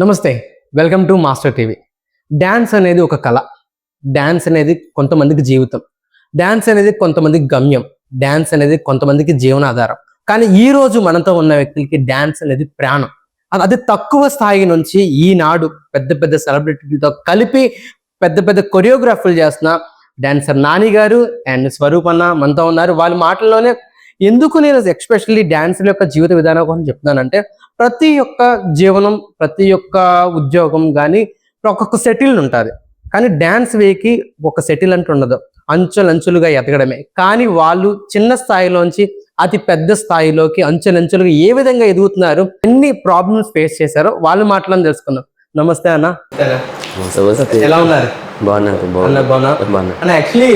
నమస్తే welcome to master TV. Dance అనేది ఒక కళ. డ్యాన్స్ అనేది కొంతమందికి జీవితం. డ్యాన్స్ అనేది కొంతమందికి గమ్యం. డ్యాన్స్ అనేది కొంతమందికి జీవనాధారం. కానీ ఈ రోజు మనతో ఉన్న వ్యక్తులకి డ్యాన్స్ అనేది ప్రాణం. అది- తక్కువ స్థాయి నుంచి ఈనాడు పెద్ద పెద్ద సెలబ్రిటీలతో కలిపి పెద్ద పెద్ద కొరియోగ్రాఫర్లు చేస్తున్న డాన్సర్ నాని గారు అండ్ స్వరూపన్న మనతో ఉన్నారు. వాళ్ళ మాటల్లోనే ఎందుకు నేను ఎక్స్పెషల్లీ డ్యాన్స్ యొక్క జీవిత విధానం కోసం చెప్తున్నానంటే ప్రతి ఒక్క జీవనం ప్రతి ఒక్క ఉద్యోగం కానీ ఒక్కొక్క సెటిల్ ఉంటుంది. కానీ డ్యాన్స్ వేకి ఒక సెటిల్ అంటూ ఉండదు. అంచులంచులుగా ఎదగడమే. కానీ వాళ్ళు చిన్న స్థాయిలోంచి అతి పెద్ద స్థాయిలోకి అంచెలంచులుగా ఏ విధంగా ఎదుగుతున్నారు ఎన్ని ప్రాబ్లమ్స్ ఫేస్ చేశారో వాళ్ళు మాటలను తెలుసుకుందాం. నమస్తే అన్న. ఎలా ఉన్నారు? బాగున్నారు బాగున్నా బాగున్నా యాక్చువల్లీ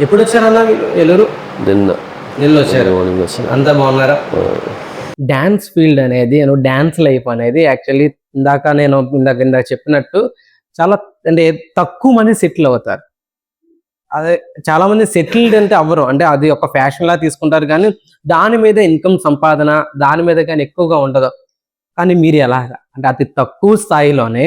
ఎప్పుడు వచ్చారన్న ఎల్లూరు నిన్న. వచ్చారు మార్నింగ్ వచ్చాను అంతా బాగున్నారా? డ్యాన్స్ ఫీల్డ్ అనేది నేను డ్యాన్స్ లైఫ్ అనేది యాక్చువల్లీ ఇందాక నేను ఇందాక ఇందాక చెప్పినట్టు చాలా అంటే తక్కువ మంది సెటిల్ అవుతారు. అదే చాలా మంది సెటిల్డ్ అంటే అవ్వరు. అంటే అది ఒక ఫ్యాషన్ లా తీసుకుంటారు కానీ దాని మీద ఇన్కమ్ సంపాదన దాని మీద కానీ ఎక్కువగా ఉండదు. కానీ మీరు ఎలాగా? అంటే అతి తక్కువ స్థాయిలోనే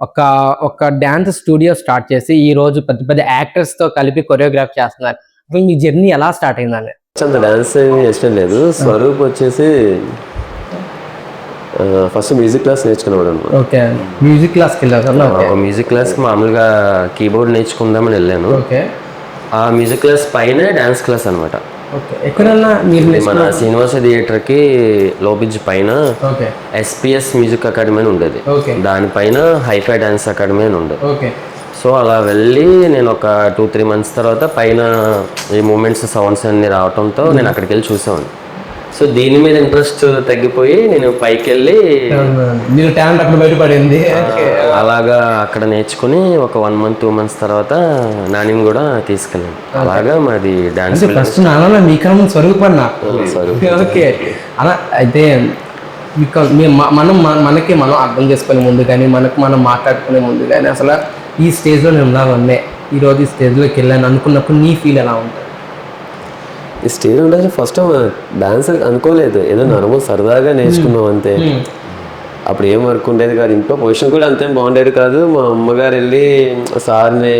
ఒక ఒక డ్యాన్స్ స్టూడియో స్టార్ట్ చేసి ఈ రోజు పెద్ద పెద్ద యాక్టర్స్తో కలిపి కొరియోగ్రాఫ్ చేస్తున్నారు. అసలు మీ జర్నీ ఎలా స్టార్ట్ అయిందండి? అంత డాన్స్ ఏమి ఇష్టం లేదు. స్వరూప్ వచ్చేసి ఫస్ట్ మ్యూజిక్ క్లాస్ నేర్చుకున్నాడు అనమాట. ఓకే. మ్యూజిక్ క్లాస్కి వెళ్ళారు. ఓకే. మ్యూజిక్ క్లాస్ మామూలుగా కీబోర్డ్ నేర్చుకుందామని వెళ్ళాను. ఓకే. ఆ మ్యూజిక్ క్లాస్ పైన డాన్స్ క్లాస్ అనమాట. మన శ్రీనివాస థియేటర్కి లోపిజ్ పైన ఓకే. ఎస్పిఎస్ మ్యూజిక్ అకాడమీ అని ఉండేది. దానిపైన హైఫై డాన్స్ అకాడమీ అని ఉండేది. సో అలా వెళ్ళి నేను ఒక టూ త్రీ మంత్స్ తర్వాత పైన ఈ మూమెంట్స్ సౌండ్స్ అన్ని రావడంతో నేను అక్కడికి వెళ్ళి చూసాను సో దీని మీద ఇంట్రెస్ట్ తగ్గిపోయి నేను పైకి వెళ్ళి మీరు టాలెంట్ అక్కడ బయటపడింది. అలాగా అక్కడ నేర్చుకుని ఒక వన్ మంత్ టూ మంత్స్ తర్వాత నానిని కూడా తీసుకెళ్ళాను. అలాగా మాది డాన్స్ ఫస్ట్ నాన్న మీకన్నా స్వరూపన్నా ఓకే. అలా అయితే మనం మనకి మనం అర్థం చేసుకునే ముందు కానీ మనకు మనం మాట్లాడుకునే ముందు కానీ అసలు ఈ స్టేజ్లో నేను ఉన్నాను ఈ రోజు ఈ స్టేజ్లోకి వెళ్ళాను అనుకున్నప్పుడు నీ ఫీల్ ఎలా ఉంటుంది? ఈ స్టేజ్ ఉండాలి ఫస్ట్ డాన్స్ అనుకోలేదు. ఏదో నార్మల్ సరదాగా నేర్చుకున్నాం అంతే. అప్పుడు ఏం వర్క్ ఉండేది కాదు. ఇంట్లో పొజిషన్ కూడా అంతేం బాగుండేది కాదు. మా అమ్మగారు వెళ్ళి సార్ని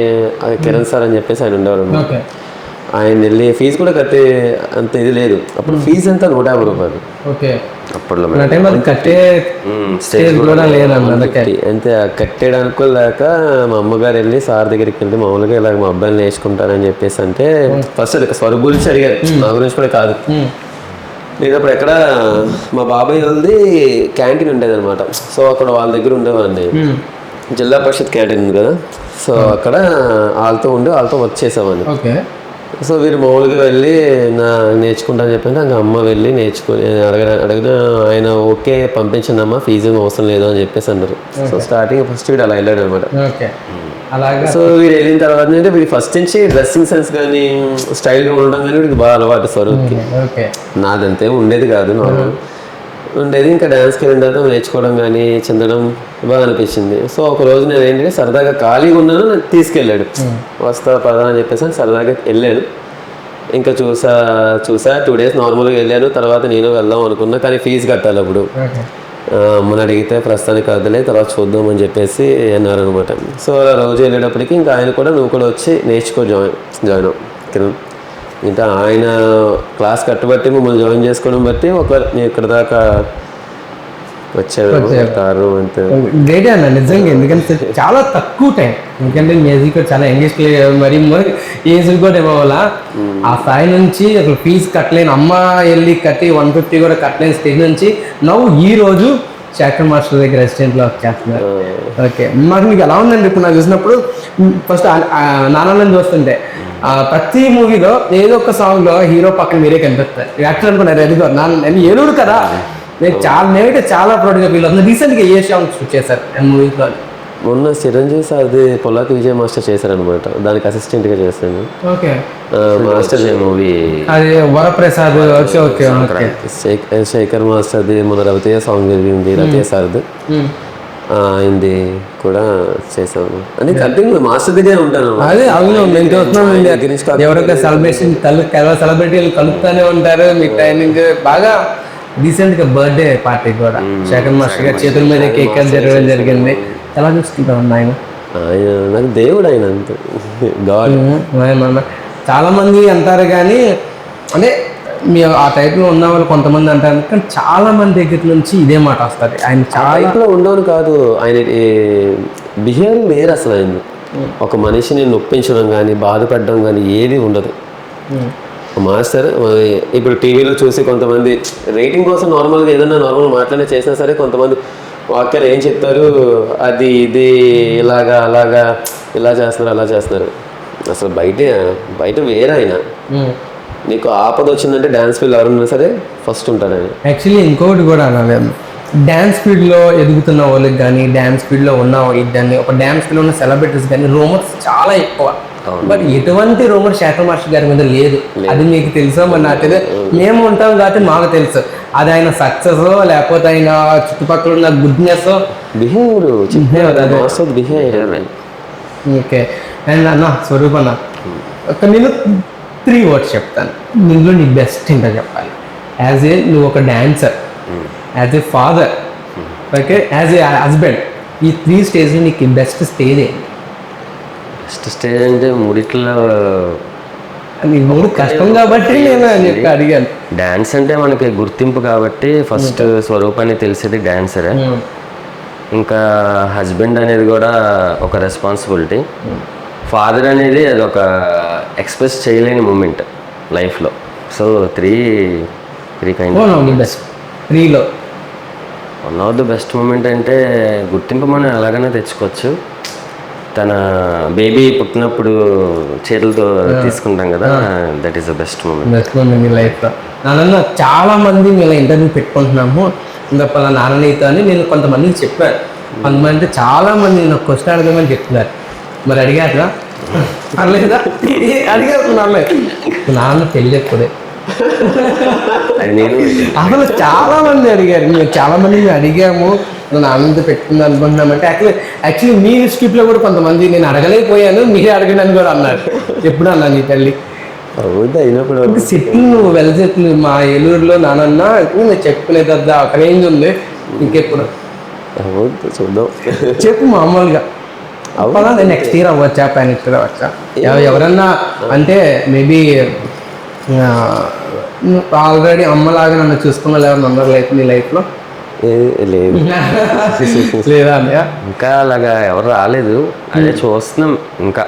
కిరణ్ సార్ అని చెప్పేసి ఆయన ఉండేవారు ఆయన వెళ్ళి ఫీజు కూడా కట్టే అంత ఇది లేదు. అప్పుడు ఫీజు ఎంత? నూట యాభై రూపాయలు. ఓకే. అప్పట్లో కట్టే స్టేజ్ కూడా అంతే కట్టేయడానికి లేక మా అమ్మగారు వెళ్ళి సార్ దగ్గరికి వెళ్ళి మామూలుగా ఇలా మా అబ్బాయిని నేర్చుకుంటానని చెప్పేసి అంటే ఫస్ట్ స్వరూప్ గురించి అడిగారు. నా గురించి కూడా కాదు. నేను అప్పుడు ఎక్కడ మా బాబాయ్ వాళ్ళది క్యాంటీన్ ఉండేది అనమాట సో అక్కడ వాళ్ళ దగ్గర ఉండేవాడిని. జిల్లా పరిషత్ క్యాంటీన్ ఉంది కదా. సో అక్కడ వాళ్ళతో ఉండి వాళ్ళతో వర్క్ చేసేవాడిని. ఓకే. సో వీరు మామూలుగా వెళ్ళి నా నేర్చుకుంటానని చెప్పంటే ఇంకా అమ్మ వెళ్ళి నేర్చుకుని అడగ అడిగిన ఆయన ఓకే పంపించండి అమ్మ ఫీజు అవసరం లేదు అని చెప్పేసి అన్నారు. సో స్టార్టింగ్ ఫస్ట్ వీడు అలా వెళ్ళాడు అనమాట. సో వీడు వెళ్ళిన తర్వాత అంటే వీడి ఫస్ట్ నుంచి డ్రెస్సింగ్ సెన్స్ కానీ స్టైల్గా ఉండడం కానీ వీడికి బాగా అలవాటు స్వరూప్కి ఓకే. నాదంతే ఉండేది కాదు నార్మల్. ఉండేది. ఇంకా డ్యాన్స్కి వెళ్ళిన తర్వాత నేర్చుకోవడం కానీ చెందడం బాగా అనిపించింది. సో ఒక రోజు నేను ఏంటంటే సరదాగా ఖాళీగా ఉన్నాను నన్ను తీసుకెళ్ళాడు. వస్తా పదా అని చెప్పేసి అని సరదాగా వెళ్ళాను ఇంకా చూసా చూసా టూ డేస్ నార్మల్గా వెళ్ళాను. తర్వాత నేను వెళ్దాం అనుకున్నా కానీ ఫీజు కట్టాలి అప్పుడు. అమ్మని అడిగితే ప్రస్తుతానికి వద్దలే తర్వాత చూద్దాం అని చెప్పేసి అన్నారు అనమాట సో అలా రోజు వెళ్ళేటప్పటికి ఇంకా ఆయన కూడా నువ్వు కూడా వచ్చి నేర్చుకో జాయిన్ జాయిన్ అవ్వు. కిరణ్. ఇంకా ఆయన క్లాస్ కట్టబట్టి మమ్మల్ని జాయిన్ చేసుకోవడం బట్టి ఒక నేను ఇక్కడ దాకా వచ్చాను కారణం అంతే. గ్రేట్ అన్న నిజంగా ఎందుకంటే చాలా తక్కువ టైం ఎందుకంటే మ్యూజిక్ చాలా ఎంగేజ్ మరి ఏజ్ కూడా ఇవ్వాల? ఆ స్థాయి నుంచి అసలు ఫీజు కట్టలేని అమ్మ వెళ్ళి కట్టి వన్ ఫిఫ్టీ కూడా కట్టలేని స్టేజ్ నుంచి నవ్వు ఈ రోజు శాఖర్ మాస్టర్ దగ్గర అసిస్టెంట్లో చేస్తున్నారు. ఓకే మాకు మీకు ఎలా ఉందండి ఇప్పుడు? నాకు చూసినప్పుడు ఫస్ట్ నాన్నలను చూస్తుంటే. ప్రతి మూవీలో ఏదో ఒక సాంగ్లో హీరో పక్కన మీరే కనిపిస్తారు. యాక్టర్ అనుకున్నారు? ఎదుగో నాన్న నేను ఏలుడు కదా. నేను చాలా నేనైతే చాలా ప్రౌడ్గా ఫీల్ అవుతుంది. రీసెంట్గా ఏ సాంగ్ షూట్ చేశారు మూవీస్లో మొన్న చిరంజీవి సార్ది పొలాకి విజయ్ మాస్టర్ చేశారనమాట దానికి అసిస్టెంట్గా చేశాను ఓకే. ఆ, మాస్టర్ మూవీ? అది వరప్రసాద్ శేఖర్ శేఖర్ మాస్టర్ది మన రవితేజ సాంగ్ జరిగింది రవితేజ సార్ది. ఆయనది కూడా చేసాము అని కంటిన్యూ మాస్టర్ దగ్గరే ఉంటాను. అదే అవును నేను చూస్తున్నాను ఆయన దగ్గర నుంచి కాకుండా ఎవరైతే సెలబ్రేషన్ సెలబ్రిటీలు కలుపుతానే ఉంటారు మీ ట్రైనింగ్ బాగా రీసెంట్గా బర్త్డే పార్టీ కూడా. శేఖర్ మాస్టర్ గారి చేతుల మీద కేక్ కట్ జరగడం జరిగింది. ఎలా చూసుకుంటాం ఆయన ఆయన నాకు దేవుడు ఆయన అంతే. గాడ్. చాలా మంది అంటారు కానీ అంటే మీ ఆ type లో ఉన్న వాళ్ళు కొంతమంది అంటారు కానీ చాలా మంది దగ్గర నుంచి ఇదే మాట వస్తుంది. ఆయన చాలా ఉండవని కాదు. ఆయన బిహేవియర్ వేరు అసలు ఆయన ఒక మనిషిని నొప్పించడం కానీ బాధపడడం కానీ ఏది ఉండదు. మాస్టర్ ఇప్పుడు టీవీలో చూసి కొంతమంది రేటింగ్ కోసం నార్మల్గా ఏదైనా నార్మల్ మాట్లాడే చేసినా సరే కొంతమంది వాక్యాలు ఏం చెప్తారు? అది ఇది ఇలాగా అలాగా ఇలా చేస్తున్నారు అలా చేస్తున్నారు. అసలు బయట బయట వేరే ఆయన. నీకు ఆపద వచ్చిందంటే డ్యాన్స్ ఫీల్ ఎవరున్నా సరే ఫస్ట్ ఉంటాడు ఆయన యాక్చువల్లీ ఇంకొకటి కూడా అనాలి. డ్యాన్స్ ఫీల్డ్లో ఎదుగుతున్న వాళ్ళకి కానీ డ్యాన్స్ ఫీల్డ్లో ఉన్న కానీ ఒక డ్యాన్స్ ఫీల్డ్లో ఉన్న సెలబ్రిటీస్ కానీ రూమర్స్ చాలా ఎక్కువ. బట్ ఎటువంటి రూమర్ శేఖర్ మాస్టర్ గారి మీద లేదు. అది మీకు తెలుసో మరి నాకు తెలియదు మేము ఉంటాం కాబట్టి మాకు తెలుసు. అది ఆయన సక్సెస్ లేకపోతే ఆయన చుట్టుపక్కల ఉన్న గుడ్నెస్ బిహేవియర్ ఓకే అండ్ అన్న స్వరూప్ అన్న. నేను త్రీ వర్డ్స్ చెప్తాను. దీంట్లో నీ బెస్ట్ ఏంటో చెప్పాలి. యాజ్ ఏ నువ్వు ఒక dancer as a father okay as a husband ఈ త్రీ స్టేజ్ నీకు బెస్ట్ స్టేజ్ ఏంటి? ఫస్ట్ స్టేజ్ అంటే మూడిట్లో నీ మూడు కష్టం కాబట్టి నేను అడిగాను. డ్యాన్స్ అంటే మనకి గుర్తింపు కాబట్టి ఫస్ట్ స్వరూపాన్ని తెలిసేది డాన్సరే. ఇంకా హస్బెండ్ అనేది కూడా ఒక రెస్పాన్సిబిలిటీ. ఫాదర్ అనేది అది ఒక ఎక్స్ప్రెస్ చేయలేని మూమెంట్ లైఫ్లో సో త్రీ త్రీ కైండ్ త్రీలో one of the best moment అంటే గుర్తింపు మనం ఎలాగైనా తెచ్చుకోవచ్చు. తన బేబీ పుట్టినప్పుడు చేతులతో తీసుకుంటాం కదా that is the best moment best ఉంది మీ లైఫ్లో నాన్న చాలా మంది మేము ఇంటర్వ్యూ పెట్టుకుంటున్నాము. ఇంకా పలా నాన్ననీతో అని నేను కొంతమందికి చెప్పాను. కొంతమంది అంటే చాలా మంది నేను క్వశ్చన్ అడగమని చెప్తున్నారు. మరి అడిగారా అడలేదా అడిగారు నాన్న. నాన్న పెళ్ళి ఎప్పుడే? అసలు చాలా మంది అడిగారు. మేము చాలా మంది మేము అడిగాము. నేను ఆనంద పెట్టుకుందాం అనుకుంటున్నామంటే యాక్చువల్లీ యాక్చువల్లీ మీ స్క్రిప్ట్లో కూడా కొంతమంది నేను అడగలేకపోయాను. మీరే అడగండి అని కూడా అన్నారు. ఎప్పుడు అన్నా నీ తల్లి? సెటిల్ నువ్వు వెల్ సెటిల్ మా ఏలూరులో నానన్న నేను చెప్పుకునేది అద్దా ఒక రేంజ్ ఉంది. ఇంకెప్పుడు? చూద్దాం. చెప్పు మామూలుగా. అవ్వాలా నెక్స్ట్ ఇయర్ అవ్వచ్చా పై నెక్స్ట్ ఇయర్ అవ్వచ్చా ఎవరన్నా అంటే మేబీ ఆల్రెడీ అమ్మలాగా నన్ను చూసుకున్న ఎవరు ఉన్నారు లైఫ్ నీ లైఫ్లో లేదు. లేదా ఇంకా అలాగా ఎవరు రాలేదు. అదే చూస్తున్నాం ఇంకా.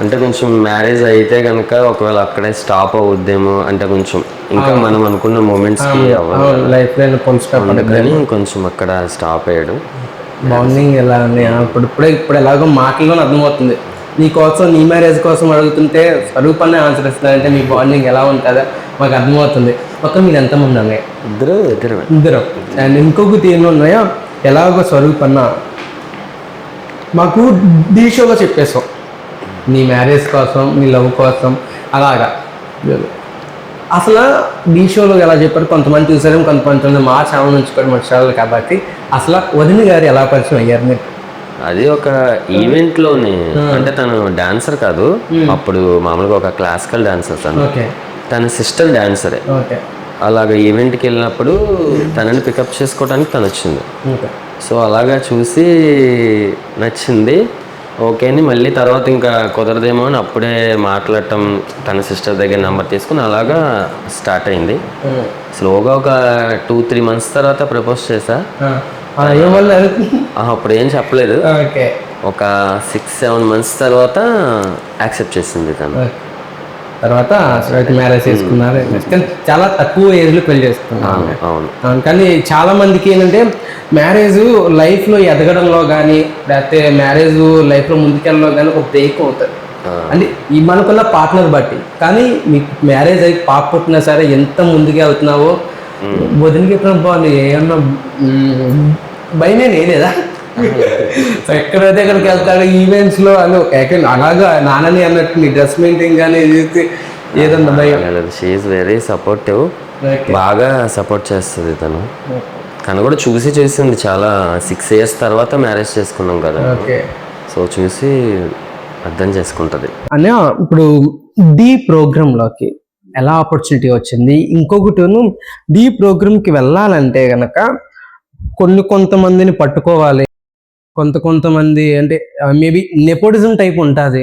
అంటే కొంచెం మ్యారేజ్ అయితే కనుక ఒకవేళ అక్కడే స్టాప్ అవుద్దేమో అంటే కొంచెం ఇంకా మనం అనుకున్న మూమెంట్స్ అవ్వదు. లైఫ్ కొంచెం అక్కడ స్టాప్ అయ్యాడు. బాండింగ్ ఎలా ఉంది? ఇప్పుడు ఇప్పుడే ఇప్పుడు ఎలాగో మాటల్లో అర్థమవుతుంది. నీ కోసం నీ మ్యారేజ్ కోసం అడుగుతుంటే స్వరూపాన్ని ఆన్సర్ ఇస్తున్నారంటే మీ బాండింగ్ ఎలా ఉంటుందో మాకు అర్థమవుతుంది. మొత్తం మీరు ఎంతమంది అన్నయ్య ఇద్దరు ఇద్దరమే ఇద్దరు. అండ్ ఇంకొకటి ఏమి ఉన్నాయో ఎలాగో స్వరూపన్న. మాకు డీ షోలో చెప్పేసాం నీ మ్యారేజ్ కోసం నీ లవ్ కోసం. అలాగా. అసలు డీ షోలో ఎలా చెప్పారు? కొంతమంది చూసారు కొంతమంది మా ఛానల్ నుంచి కూడా మా ఛానల్ కాబట్టి అసలు వదిన గారు ఎలా పరిచయం అయ్యారు మీరు? అది ఒక ఈవెంట్లోనే. అంటే తను డాన్సర్ కాదు. అప్పుడు మామూలుగా ఒక క్లాసికల్ డాన్సర్ తను. ఓకే. తన సిస్టర్ డాన్సరే ఓకే. అలాగ ఈవెంట్కి వెళ్ళినప్పుడు తనని పికప్ చేసుకోవడానికి తను వచ్చింది. సో అలాగా చూసి నచ్చింది. ఓకే అని మళ్ళీ తర్వాత ఇంకా కుదరదేమో అని అప్పుడే మాట్లాడటం తన సిస్టర్ దగ్గర నెంబర్ తీసుకుని అలాగా స్టార్ట్ అయింది. స్లోగా ఒక టూ త్రీ మంత్స్ తర్వాత ప్రపోజ్ చేశా. అప్పుడు ఏం చెప్పలేదు. ఒక సిక్స్ సెవెన్ మంత్స్ తర్వాత యాక్సెప్ట్ చేసింది తను. తర్వాత శ్వేత మ్యారేజ్ చేసుకున్నారు. కానీ చాలా తక్కువ ఏజ్లో పెళ్ళి చేసుకున్నారు. కానీ చాలా మందికి ఏంటంటే మ్యారేజ్ లైఫ్లో ఎదగడంలో కానీ లేకపోతే మ్యారేజ్ లైఫ్లో ముందుకెళ్ళడంలో కానీ ఒక బ్రేక్ అవుతుంది. అంటే ఈ మనకున్న పార్ట్నర్ బట్టి. కానీ మీకు మ్యారేజ్ అయి పాప పుట్టినా సరే ఎంత ముందుకు వెళ్తున్నావో వదిలికి ఎప్పుడు బాగుంది. ఏమన్నా భయమే లేదా? ఎక్కడైతే ఎక్కడికి వెళ్తాడు ఈవెంట్స్లో అని అలాగా నాన్నని అన్నట్టు నీ డ్రెస్ మెయింటైన్ కానీ ఇది ఏదన్నా భయం. She's very supportive. బాగా సపోర్ట్ చేస్తుంది తను. తను కూడా చూసి చేసింది చాలా. సిక్స్ ఇయర్స్ తర్వాత మ్యారేజ్ చేసుకున్నాం కదా. సో చూసి అర్థం చేసుకుంటది. అనే ఇప్పుడు డి ప్రోగ్రామ్లోకి ఎలా ఆపర్చునిటీ వచ్చింది? ఇంకొకటి డీ ప్రోగ్రామ్కి వెళ్ళాలంటే గనక కొన్ని కొంతమందిని పట్టుకోవాలి. కొంత కొంతమంది అంటే మేబీ నెపోటిజం టైప్ ఉంటుంది.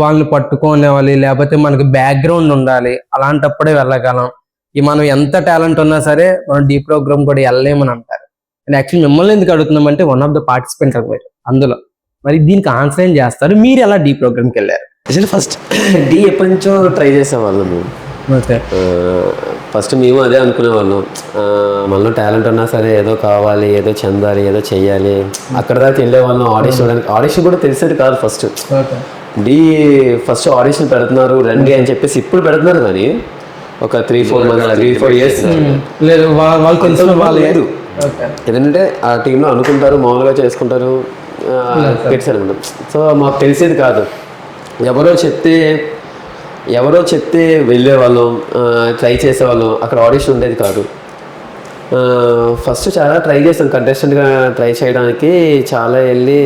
వాళ్ళని పట్టుకోనివ్వాలి లేకపోతే మనకి బ్యాక్గ్రౌండ్ ఉండాలి అలాంటప్పుడే వెళ్ళగలం. ఈ మనం ఎంత టాలెంట్ ఉన్నా సరే మనం డీ ప్రోగ్రామ్ కూడా వెళ్ళలేమని అంటారు. అండ్ యాక్చువల్లీ మిమ్మల్ని ఎందుకు అడుగుతున్నామంటే వన్ ఆఫ్ ద పార్టిసిపెంట్ మీరు అందులో. మరి దీనికి ఆన్సర్ ఏం చేస్తారు? మీరు ఎలా డీ ప్రోగ్రామ్కి వెళ్ళారు? ఫస్ట్ డి ఎప్పటి నుంచో ట్రై చేసేవాళ్ళం ఓకే. ఫస్ట్ మేము అదే అనుకునేవాళ్ళం. ఆ, మనలో టాలెంట్ ఉన్నా సరే ఏదో కావాలి ఏదో చెందాలి ఏదో చెయ్యాలి. అక్కడ దాకా వెళ్ళేవాళ్ళం ఆడిషన్ ఇవ్వడానికి ఆడిషన్ కూడా తెలిసేది కాదు ఫస్ట్. డి ఫస్ట్ ఆడిషన్ పెడుతున్నారు రండి అని చెప్పేసి ఇప్పుడు పెడుతున్నారు కానీ ఒక three four months three four years లేదు వాళ్ళు తెలిసిన వాళ్ళు లేదు. ఆ టీంలో అనుకుంటారు మామూలుగా చేసుకుంటారు పెట్టారు అనమాట సో మాకు తెలిసేది కాదు. ఎవరో చెప్తే ఎవరో చెప్తే వెళ్ళేవాళ్ళం ట్రై చేసేవాళ్ళం. అక్కడ ఆడిషన్ ఉండేది కాదు. ఫస్ట్ చాలా ట్రై చేసాం. కంటెస్టెంట్గా ట్రై చేయడానికి చాలా వెళ్ళి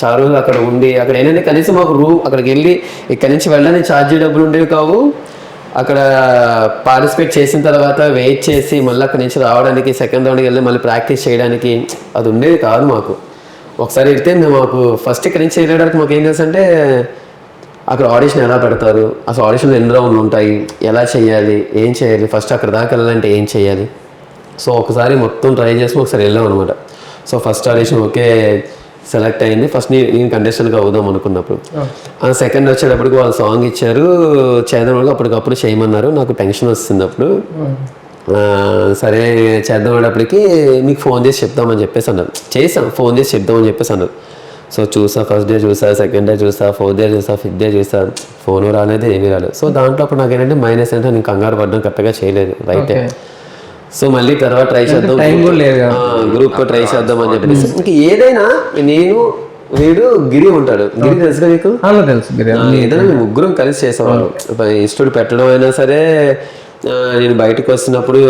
చాలా రోజులు అక్కడ ఉండి అక్కడ ఏంటంటే కనీసం మాకు రూమ్ అక్కడికి వెళ్ళి ఇక్కడి నుంచి వెళ్ళడానికి ఛార్జీ డబ్బులు ఉండేవి కావు. అక్కడ పార్టిసిపేట్ చేసిన తర్వాత వెయిట్ చేసి మళ్ళీ అక్కడి నుంచి రావడానికి సెకండ్ రౌండ్కి వెళ్ళి మళ్ళీ ప్రాక్టీస్ చేయడానికి అది ఉండేది కాదు మాకు. ఒకసారి వెళ్తే మేము మాకు ఫస్ట్ ఇక్కడి నుంచి వెళ్ళడానికి మాకు ఏం తెలుసు అంటే అక్కడ ఆడిషన్ ఎలా పెడతారు? అసలు ఆడిషన్లో ఎన్ని రౌండ్లు ఉంటాయి? ఎలా చేయాలి? ఏం చేయాలి? ఫస్ట్ అక్కడ దాకా వెళ్ళాలంటే ఏం చేయాలి? సో ఒకసారి మొత్తం ట్రై చేసి ఒకసారి వెళ్ళాం అనమాట so first audition okay select అయింది. ఫస్ట్ నేను కంటెస్టెంట్గా అవుదాం అనుకున్నప్పుడు. ఆ. సెకండ్ వచ్చేటప్పటికి వాళ్ళు సాంగ్ ఇచ్చారు. చేద్దాం అప్పటికప్పుడు చేయమన్నారు. నాకు టెన్షన్ వస్తుంది అప్పుడు. సరే చేద్దాం అనేటప్పటికి మీకు ఫోన్ చేసి చెప్దామని చెప్పేసి అన్నారు. చేసాం ఫోన్ చేసి చెప్దామని చెప్పేసి అన్నారు. సో చూసా ఫస్ట్ డే చూసా సెకండ్ డే చూసా ఫోర్త్ డే చూసా ఫిఫ్త్ డే చూసా ఫోన్ రాలేదు ఏమీ రాలేదు. సో దాంట్లో అప్పుడు నాకు ఏంటంటే మైనస్ అంటే నేను కంగారు పడ్డం కరెక్ట్గా చేయలేదు రైటే సో మళ్ళీ తర్వాత ట్రై చేద్దాం. గ్రూప్ ట్రై చేద్దాం అని చెప్పేసి. ఇంకా ఏదైనా నేను వీడు గిరి ఉంటాడు. గిరి తెలుసుగా నీకు? తెలుసు ఏదైనా మేము ముగ్గురం కలిసి చేసేవాళ్ళం. ఇన్స్టిట్యూట్ పెట్టడం అయినా సరే నేను బయటకు వస్తున్నప్పుడు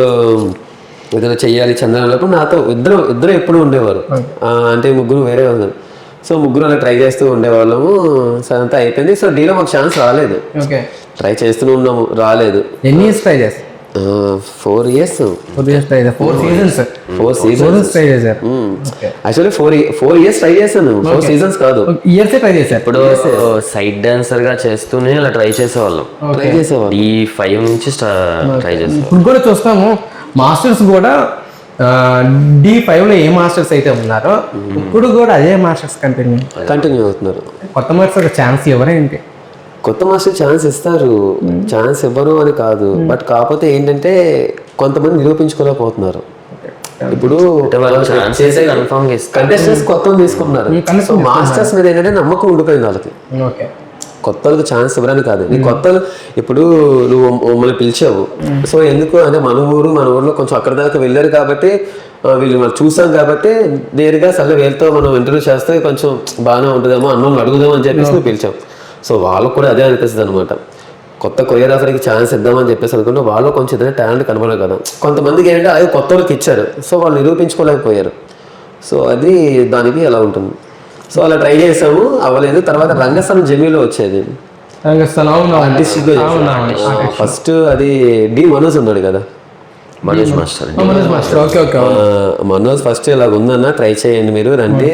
ఏదైనా చెయ్యాలి చందనప్పుడు నాతో ఇద్దరు ఇద్దరు ఎప్పుడు ఉండేవారు. ఆ, అంటే ముగ్గురు వేరే ఉన్నారు సో ముగ్గురు అలా ట్రై చేస్తూ ఉండేవాళ్ళము. సరే అంతా అయిపోయింది. సో డీలో మాకు ఛాన్స్ రాలేదు. ఓకే. ట్రై చేస్తూనే ఉన్నాము. రాలేదు. ఎన్ని ఇయర్స్ ట్రై చేస్తారు four years four years try four seasons four seasons seasons try చేశారు. Actually four four years try చేశాను. ఫోర్ సీజన్స్ కాదు. ఇయర్స్ ట్రై చేశారు? ఇప్పుడు సైడ్ డాన్సర్గా చేస్తూనే అలా ట్రై చేసేవాళ్ళం. ట్రై చేసేవాళ్ళు. ఈ ఫైవ్ నుంచి ట్రై చేసేవాళ్ళం. ఇప్పుడు కూడా చూస్తాము. మాస్టర్స్ కూడా డి ఫైవ్లో ఏ మాస్టర్స్ అయితే ఉన్నారో ఇప్పుడు కూడా అదే మాస్టర్స్ కంటిన్యూ కంటిన్యూ అవుతున్నారు. కొత్త మాస్టర్ ఛాన్స్ ఎవరేంటి కొత్త మాస్టర్ ఛాన్స్ ఇస్తారు. ఛాన్స్ ఇవ్వరు అని కాదు. బట్ కాకపోతే ఏంటంటే కొంతమంది నిరూపించుకోలేకపోతున్నారు. ఇప్పుడు కన్ఫామ్ ఇస్తారు కంటెస్టెంట్స్ కొత్త తీసుకున్నారు సో మాస్టర్స్ మీద ఏంటంటే నమ్మకం ఉండిపోయింది వాళ్ళకి. ఓకే కొత్త వాళ్ళకి ఛాన్స్ ఇవ్వరని కాదు. నీ కొత్త ఇప్పుడు నువ్వు మమ్మల్ని పిలిచావు. సో ఎందుకు అంటే మన ఊరు మన ఊర్లో కొంచెం అక్కడ దాకా వెళ్ళారు కాబట్టి వీళ్ళు మనం చూసాం కాబట్టి నేరుగా సరే వీళ్ళతో మనం ఇంటర్వ్యూ చేస్తే కొంచెం బాగానే ఉంటుందేమో అన్నం అడుగుదాం అని చెప్పేసి నువ్వు పిలిచాం సో వాళ్ళకు కూడా అదే అనిపిస్తుంది అనమాట కొత్త కొరియోగ్రాఫర్కి ఛాన్స్ ఇద్దామని చెప్పేసి అనుకుంటే వాళ్ళు కొంచెం ఏదైనా టాలెంట్ కనబడదు కదా. కొంతమందికి ఏంటంటే అది కొత్త వాళ్ళకి ఇచ్చారు. సో వాళ్ళు నిరూపించుకోలేకపోయారు. సో అది దానికి ఎలా ఉంటుంది? సో అలా ట్రై చేసాము అవ్వలేదు. తర్వాత రంగస్థలం జమీలో వచ్చేది. రంగస్థలం ఫస్ట్ అది డి మనోజ్ ఉన్నాడు కదా. Manoj master Manoj master. Okay okay ఆ, మనోజ్ ఫస్ట్ ఇలా ఉందన్న ట్రై చేయండి మీరు. రండి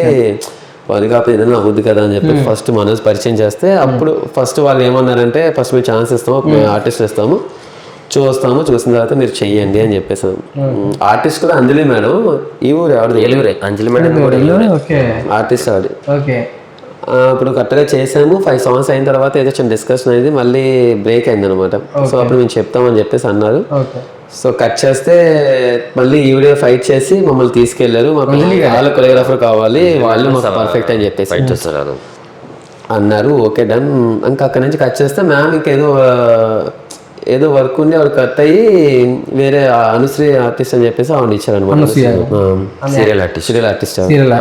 వాళ్ళు కాకపోతే ఏదైనా అవుద్ది కదా అని చెప్పి ఫస్ట్ మనోజ్ పరిచయం చేస్తే అప్పుడు ఫస్ట్ వాళ్ళు ఏమన్నారంటే ఫస్ట్ మేము ఛాన్స్ ఇస్తాము ఆర్టిస్ట్ ఇస్తాము. చూస్తాము చూసిన తర్వాత మీరు చెయ్యండి అని చెప్పేసాం. ఆర్టిస్ట్ కూడా అంజలి మేడం ఈ ఊరు ఎవరిది? ఏలూరే. అంజలి మేడం కూడా ఆర్టిస్ట్ ఆవిడ. ఇప్పుడు కరెక్ట్గా చేసాము. ఫైవ్ సాంగ్స్ అయిన తర్వాత ఏదో చిన్న డిస్కషన్ అనేది మళ్ళీ బ్రేక్ అయింది అనమాట సో అప్పుడు మేము చెప్తామని చెప్పేసి అన్నారు. ఓకే. సో కట్ చేస్తే మళ్ళీ ఈవిడే ఫైట్ చేసి మమ్మల్ని తీసుకెళ్ళారు. వాళ్ళ కొరియోగ్రాఫర్ కావాలి వాళ్ళు మాకు పర్ఫెక్ట్ అని చెప్పేసి. ఫైట్ అన్నారు ఓకే డన్. ఇంకా అక్కడి నుంచి కట్ చేస్తే మ్యామ్ ఇంకేదో ఏదో వర్క్ ఉండి ఆవిడ కట్ అయ్యి వేరే అనుశ్రీ ఆర్టిస్ట్ అని చెప్పేసి ఆవిడ ఇచ్చారనమాట serial artist serial artist serial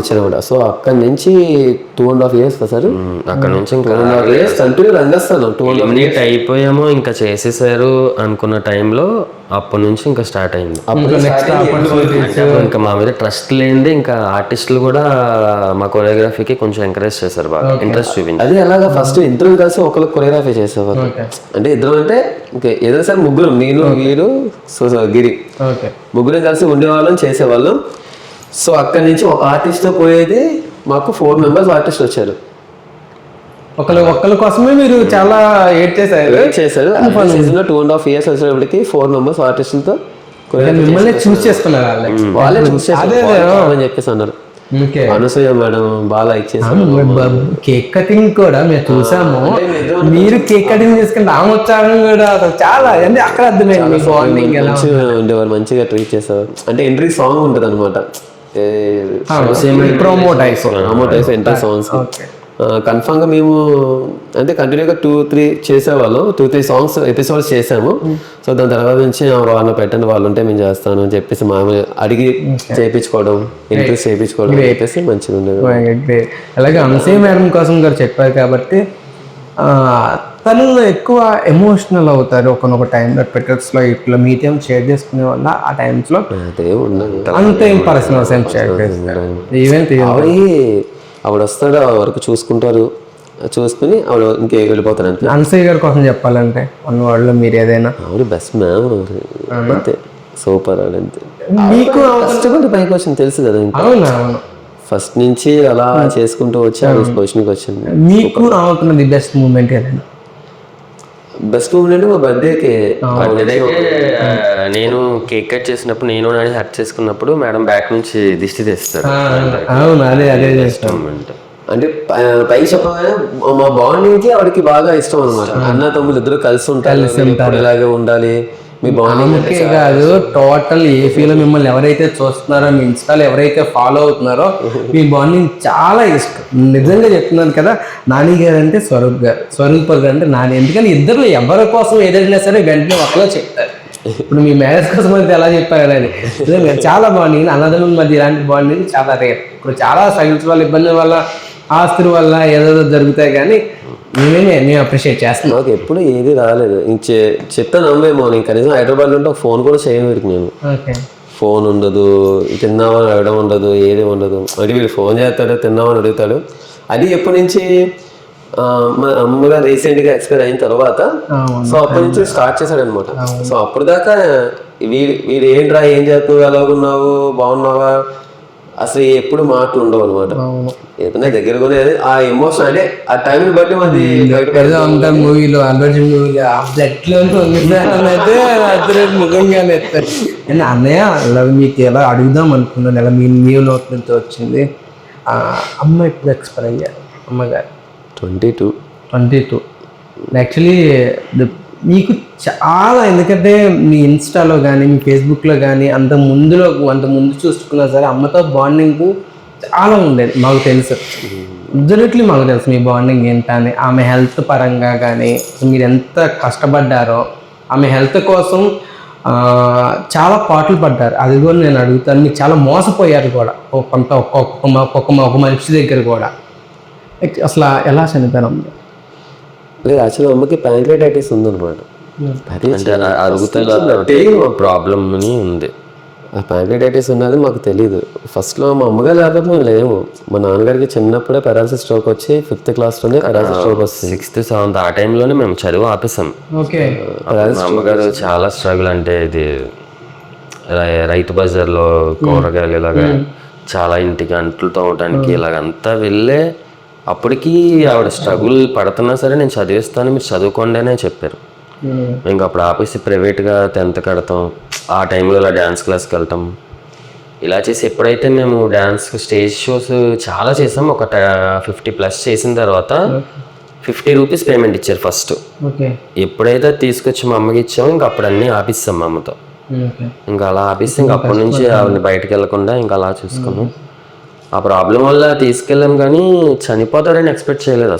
ఇచ్చారనమాట సో అక్కడి నుంచి two and half years sir? అక్కడ నుంచి ఇంకా two and half years continue రంగేస్తాను two and అయిపోయామో ఇంకా చేసేసారు అనుకున్న టైంలో అప్పటి నుంచి ఇంకా స్టార్ట్ అయింది. అప్పుడు నెక్స్ట్ ఆపర్చునిటీస్ ఇంకా మా మీద ట్రస్ట్ లేనిది ఇంకా ఆర్టిస్టులు కూడా మా కొరియోగ్రఫీకి కొంచెం ఎంకరేజ్ చేశారు బాగా. ఇంట్రెస్ట్ చూపించారు. అదే అలాగా ఫస్ట్ ఇద్దరం కలిసి ఒకరు కొరియోగ్రఫీ చేసేవారు. అంటే ఇద్దరం అంటే ఓకే ఏదైనా సరే ముగ్గురు నేను వీరు సో గిరి. ఓకే ముగ్గురం కలిసి ఉండేవాళ్ళం చేసేవాళ్ళం. సో అక్కడి నుంచి ఒక ఆర్టిస్ట్ పోయేది మాకు ఫోర్ మెంబర్స్ ఆర్టిస్ట్ వచ్చారు. ఒకళ్ళు ఒక్కళ్ళ కోసమే మీరు చాలా ఏడ్ చేశారు. చేశారు. సీజన్లో టూ అండ్ హాఫ్ ఇయర్స్ వచ్చేటప్పటికి ఫోర్ మెంబర్స్ ఆర్టిస్టులతో మిమ్మల్ని చూస్ చేసుకున్నారు వాళ్ళే. వాళ్ళే చూస్ అని చెప్పేసి అన్నారు. అనసూయ మేడం బాగా చేశారు. కేక్ కటింగ్ కూడా మేము చూసాము. మీరు కేక్ కటింగ్ చేసుకుంటే ఆమె ఉత్సాహం కూడా అసలు చాలా అంటే అక్కడ అర్థమైంది ఉండేవారు మంచిగా ట్రీట్ చేసేవారు. అంటే ఎంట్రీ సాంగ్ ఉంటుంది అనమాట ప్రమోట్ అమౌంట్ అయితే ఎంట్రీ సాంగ్స్ కన్ఫామ్గా మేము అంటే కంటిన్యూగా టూ త్రీ చేసేవాళ్ళం. టూ త్రీ సాంగ్స్ ఎపిసోడ్స్ చేసాము. సో దాని తర్వాత నుంచి "ఆ, వాళ్ళు పెట్టండి వాళ్ళు ఉంటే మేము చేస్తాను అని చెప్పేసి మామూలు అడిగి చేయించుకోవడం ఇంట్రెస్ట్ చేయించుకోవడం చెప్పేసి మంచిగా ఉండేది. అలాగే అనసూయ మేడం కోసం గారు చెప్పారు కాబట్టి తను ఎక్కువ ఎమోషనల్ అవుతారు. ఒకనొక టైంలో ట్విట్టర్స్లో ఇట్లా మీతో షేర్ చేసుకునే వల్ల ఆ టైమ్స్లో అంత ఏం పర్సనల్స్ ఏం షేర్ చేస్తారు ఆవిడ వస్తాడు వరకు చూసుకుంటారు. చూసుకుని ఆవిడ ఇంకే వెళ్ళిపోతారు అంతే అనసూయ గారి కోసం చెప్పాలంటే వన్ వాళ్ళు మీరు ఏదైనా. ఆవిడ బెస్ట్ మ్యామ్ అంతే. సూపర్ ఆవిడ అంతే. మీకు కష్టపడి పైకి వచ్చింది తెలుసు కదా అవునా? ఫస్ట్ నుంచి అలా చేసుకుంటూ వచ్చి ఆ పొజిషన్కి వచ్చింది. మీకు అవుతున్న ది బెస్ట్ మూమెంట్ ఏదైనా? బెస్ట్ మూమెంట్ మా బర్త్డేకి నేను కేక్ కట్ చేసినప్పుడు నేను నాని హర్ట్ చేసుకున్నప్పుడు మేడం బ్యాక్ నుంచి దిష్టి తెస్తారు. అవును అదే అదే చేస్తాం. అంటే. ప- పైకి చెప్పగానే మా బాండింగ్కి ఆవిడకి బాగా ఇష్టం అనమాట అన్న తమ్ముడు ఇద్దరు కలిసి ఉంటారు ఇలాగే ఉండాలి. మీ అందుకే కాదు టోటల్ ఏ ఫీల్ మిమ్మల్ని ఎవరైతే చూస్తున్నారో మీ ఇన్స్టాలో ఎవరైతే ఫాలో అవుతున్నారో మీ బాండింగ్ చాలా ఇష్టం. నిజంగా చెప్తున్నాను కదా నాని గారు అంటే స్వరూప్ గారు స్వరూప్ గారు అంటే నాని. ఎందుకని ఇద్దరు ఎవరి కోసం ఏదైనా సరే వెంటనే ఒకలో చెప్తారు. ఇప్పుడు మీ మ్యారేజ్ కోసం అయితే ఎలా చెప్పారు అని చాలా బాండింగ్ అన్నదమ్ముల మధ్య ఇలాంటి బాండింగ్ చాలా రేర్. ఇప్పుడు చాలా సైన్స్ వల్ల ఇబ్బంది వల్ల ఆస్తుల వల్ల ఏదో జరుగుతాయి కానీ మేమే మేము అప్రిషియేట్ చేస్తున్నాం. నాకు ఎప్పుడు ఏది రాలేదు. ఇంక చెప్తా నమ్మేమో నేను కనీసం హైదరాబాద్ ఉంటే ఒక ఫోన్ కూడా చేయను వీడికి నేను. ఓకే. ఫోన్ ఉండదు తిన్నామని అడగడం ఉండదు ఏది ఉండదు. అంటే వీడు ఫోన్ చేస్తాడు తిన్నామని అడుగుతాడు. అది ఎప్పటి నుంచి ఆ, మా అమ్మగారు రీసెంట్గా ఎక్స్పైర్ అయిన తర్వాత సో అప్పటి నుంచి స్టార్ట్ చేశాడు అనమాట సో అప్పుడు దాకా వీడు వీడు ఏంట్రా ఏం చేస్తున్నావు ఎలాగున్నావు బాగున్నావా? అసలు ఎప్పుడు మాటలు ఉండవు అనమాట ఏదైనా దగ్గర కొనేది ఆ ఎమోషన్ అంటే ఆ టైం బట్టి అంత మూవీలో అల్లు మూవీలో అయితే ముఖంగానే నేను అన్నయ్య అలా మీకు ఎలా అడుగుదాం అనుకున్నాను. ఎలా మీ న్యూ నోట్ నుంచి వచ్చింది? ఆ, అమ్మ ఇప్పుడు ఎక్స్పైర్ అయ్యారు? అమ్మగారు? Twenty two twenty two actually మీకు చాలా ఎందుకంటే మీ ఇన్స్టాలో కానీ మీ ఫేస్బుక్లో కానీ అంత ముందులో అంత ముందు చూసుకున్నా సరే అమ్మతో బాండింగ్ చాలా ఉండేది మాకు తెలుసు. అబ్జల్యూట్లీ మాకు తెలుసు మీ బాండింగ్ ఏంటని ఆమె హెల్త్ పరంగా కానీ మీరు ఎంత కష్టపడ్డారో ఆమె హెల్త్ కోసం చాలా పాటలు పడ్డారు. అది కూడా నేను అడుగుతాను. మీరు చాలా మోసపోయారు కూడా. ఒక కొంత ఒక్కొక్క ఒక్కొక్క ఒక మనిషి దగ్గర కూడా. అసలు ఎలా చనిపోయారు లేదు యాక్చువల్గా అమ్మకి ప్యాంక్రైటైటిస్ ఉందన్నమాట. ప్రాబ్లమ్ అని ఉంది. ఆ ప్యాంక్రైటైటిస్ ఉన్నది మాకు తెలియదు ఫస్ట్లో మా అమ్మగారు లేకపోతే మేము లేము. మా నాన్నగారికి చిన్నప్పుడే పెరాలసిస్ స్ట్రోక్ వచ్చి ఫిఫ్త్ క్లాస్లోనే పెరాలసిస్ స్ట్రోక్ వస్తుంది. సిక్స్త్ సెవెంత్ ఆ టైంలోనే మేము చదువు ఆపేసాం అమ్మగారు చాలా స్ట్రగుల్ అంటే ఇది రైతు బజార్లో కూరగాయలు ఇలాగా చాలా ఇంటికి అంట్లు తోమటానికి ఇలాగ అంతా వెళ్ళే అప్పటికి ఆవిడ స్ట్రగుల్ పడుతున్నా సరే నేను చదివిస్తాను మీరు చదువుకోండి అనే చెప్పారు. ఇంకా అప్పుడు ఆపేసి ప్రైవేట్గా టెన్త్ కడతాం ఆ టైంలో ఇలా డ్యాన్స్ క్లాస్కి వెళ్తాం. ఇలా చేసి ఎప్పుడైతే మేము డ్యాన్స్ స్టేజ్ షోస్ చాలా చేసాం ఒక ఫిఫ్టీ ప్లస్ చేసిన తర్వాత ఫిఫ్టీ రూపీస్ పేమెంట్ ఇచ్చారు ఫస్ట్. ఎప్పుడైతే తీసుకొచ్చి మా అమ్మకి ఇచ్చామో ఇంకా అప్పుడు అన్నీ ఆపిస్తాం మా అమ్మతో. ఇంకా అలా ఆపిస్తే ఇంకా అప్పటి నుంచి ఆవిడని బయటకు వెళ్ళకుండా ఇంకా అలా చూసుకున్నాం. ఆ ప్రాబ్లం వల్ల తీసుకెళ్ళాం కానీ చనిపోతాడని ఎక్స్పెక్ట్ చేయలేదు